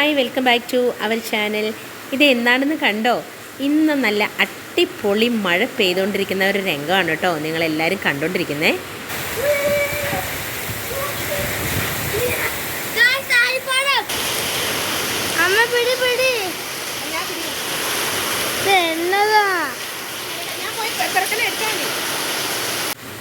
Hi welcome back to our channel. ഇത് എന്താണെന്ന് കണ്ടോ? ഇന്ന് നല്ല അട്ടിപ്പൊളി മഴ പെയ്തുകൊണ്ടിരിക്കുന്ന ഒരു രംഗമാണ് കേട്ടോ നിങ്ങളെല്ലാവരും കണ്ടുകൊണ്ടിരിക്കുന്നേ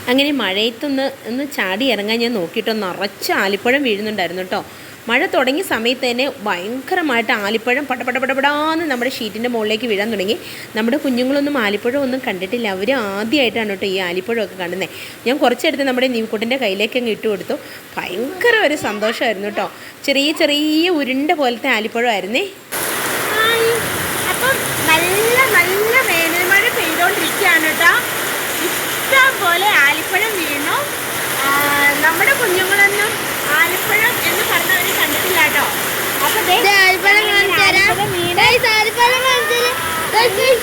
അങ്ങനെ മഴയത്തൊന്ന് ഒന്ന് ചാടി ഇറങ്ങാൻ ഞാൻ നോക്കിയിട്ടോ. നിറച്ച് ആലിപ്പഴം വീഴുന്നുണ്ടായിരുന്നു കേട്ടോ. മഴ തുടങ്ങിയ സമയത്ത് തന്നെ ഭയങ്കരമായിട്ട് ആലിപ്പഴം പട പട പടപടാന്ന് നമ്മുടെ ഷീറ്റിന്റെ മുകളിലേക്ക് വീഴാൻ തുടങ്ങി. നമ്മുടെ കുഞ്ഞുങ്ങളൊന്നും ആലിപ്പഴം ഒന്നും കണ്ടിട്ടില്ല. അവർ ആദ്യമായിട്ടാണ് കേട്ടോ ഈ ആലിപ്പഴമൊക്കെ കാണുന്നത്. ഞാൻ കുറച്ചെടുത്ത് നമ്മുടെ നീവിക്കുട്ടിന്റെ കയ്യിലേക്ക് അങ്ങ് ഇട്ട് കൊടുത്തു. ഭയങ്കര ഒരു സന്തോഷമായിരുന്നു കേട്ടോ. ചെറിയ ചെറിയ ഉരുണ്ട പോലത്തെ ആലിപ്പഴമായിരുന്നേ. നല്ല നല്ല വേനൽ മഴ കേട്ടോ. ഇഷ്ടം പോലെ ആലിപ്പഴം വീണു. നമ്മുടെ കുഞ്ഞുങ്ങളൊന്നും ആലിപ്പഴം എന്ന് പറഞ്ഞവരെ കണ്ടിട്ടില്ല കേട്ടോ. അപ്പൊ ആലിപ്പഴം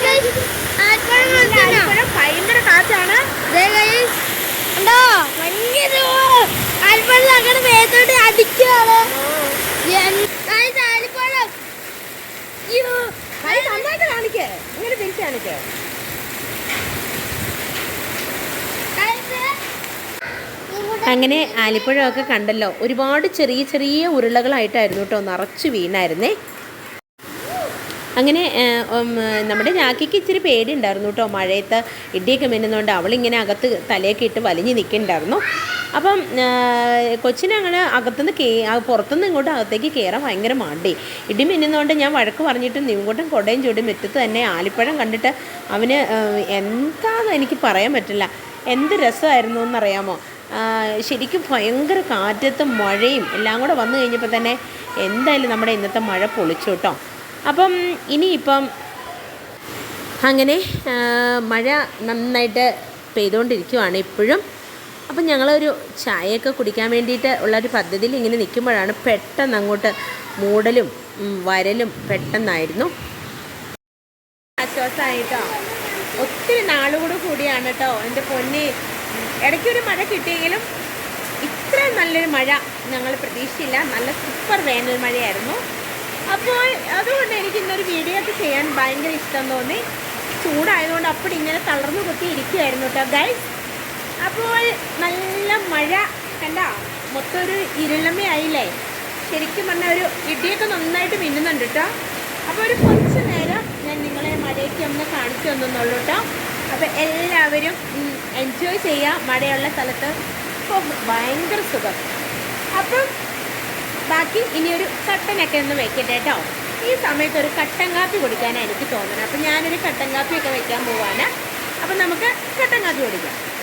guys. ആൽപ്പഴം കാണിച്ചു തരാം. ആലിപ്പഴം ഭയങ്കര അങ്ങനെ മേത്തോട്ട് അടിക്കുകയാണ്. കാണിക്കേ. ഇങ്ങനെ തിരിച്ചു കാണിക്കേ Guys, ഇങ്ങോട്ട് അങ്ങനെ ആലിപ്പഴമൊക്കെ കണ്ടല്ലോ. ഒരുപാട് ചെറിയ ചെറിയ ഉരുളകളായിട്ടായിരുന്നു കേട്ടോ നിറച്ച് വീണായിരുന്നേ. അങ്ങനെ നമ്മുടെ രാഖിക്ക് ഇച്ചിരി പേടിയുണ്ടായിരുന്നു കേട്ടോ മഴയത്ത് ഇടിയൊക്കെ മിന്നുന്നതുകൊണ്ട് അവളിങ്ങനെ അകത്ത് തലയൊക്കെ ഇട്ട് വലിഞ്ഞ് നിൽക്കുന്നുണ്ടായിരുന്നു. അപ്പം കൊച്ചിനങ്ങനെ അകത്തുനിന്ന് കേ പുറത്തുനിന്ന് ഇങ്ങോട്ട് അകത്തേക്ക് കയറാൻ ഭയങ്കര മാണ്ടി ഇടി മിന്നുന്നതുകൊണ്ട് ഞാൻ വഴക്ക് പറഞ്ഞിട്ട് നിങ്ങോട്ടും കൊടയും ചൂടും മുറ്റത്ത് തന്നെ ആലിപ്പഴം കണ്ടിട്ട് അവന് എന്താണെന്ന് എനിക്ക് പറയാൻ പറ്റില്ല. എന്ത് രസമായിരുന്നു എന്നറിയാമോ? ശരിക്കും ഭയങ്കര കാറ്റത്തും മഴയും എല്ലാം കൂടെ വന്നു കഴിഞ്ഞപ്പോൾ തന്നെ എന്തായാലും നമ്മുടെ ഇന്നത്തെ മഴ പൊളിച്ചു കേട്ടോ. അപ്പം ഇനിയിപ്പം അങ്ങനെ മഴ നന്നായിട്ട് പെയ്തുകൊണ്ടിരിക്കുവാണ് ഇപ്പോഴും. അപ്പം ഞങ്ങളൊരു ചായയൊക്കെ കുടിക്കാൻ വേണ്ടിയിട്ട് ഉള്ളൊരു പദ്ധതിയിൽ ഇങ്ങനെ നിൽക്കുമ്പോഴാണ് പെട്ടെന്ന് അങ്ങോട്ട് മൂടലും വരലും പെട്ടെന്നായിരുന്നു. ആശ്വാസമായിട്ടോ ഒത്തിരി നാളുകൂടെ കൂടിയാണ് കേട്ടോ. എന്റെ പൊന്നെ ഇടയ്ക്കൊരു മഴ കിട്ടിയെങ്കിലും ഇത്ര നല്ലൊരു മഴ ഞങ്ങൾ പ്രതീക്ഷിച്ചില്ല. നല്ല സൂപ്പർ വേനൽ മഴയായിരുന്നു. അപ്പോൾ അതുകൊണ്ട് എനിക്ക് ഇന്നൊരു വീഡിയോ ഒക്കെ ചെയ്യാൻ ഭയങ്കര ഇഷ്ടം തോന്നി. ചൂടായതുകൊണ്ട് അപ്പോൾ ഇങ്ങനെ തളർന്നു കുത്തി ഇരിക്കുമായിരുന്നു കേട്ടോ ഗൈസ് അപ്പോൾ നല്ല മഴ കണ്ട? മൊത്തം ഒരു ഇരുളമയായില്ലേ ശരിക്കും പറഞ്ഞാൽ ഒരു ഇടിയൊക്കെ നന്നായിട്ട് മിന്നുന്നുണ്ട് കേട്ടോ. അപ്പോൾ ഒരു കുറച്ച് നേരം ഞാൻ നിങ്ങളെ മഴയ്ക്ക് ഒന്ന് കാണിച്ചു തന്നുള്ളൂ കേട്ടോ. അപ്പോൾ എല്ലാവരും എൻജോയ് ചെയ്യുക മഴയുള്ള സ്ഥലത്ത് ഇപ്പോൾ ഭയങ്കര സുഖം. അപ്പം ബാക്കി ഇനിയൊരു കട്ടനൊക്കെ ഒന്ന് വെക്കട്ടെ കേട്ടോ. ഈ സമയത്ത് ഒരു കട്ടൻ കാപ്പി കുടിക്കാനാണ് എനിക്ക് തോന്നുന്നത്. അപ്പം ഞാനൊരു കട്ടൻ കാപ്പിയൊക്കെ വെക്കാൻ പോവാണ്. അപ്പം നമുക്ക് കട്ടൻ കാപ്പി കുടിക്കാം.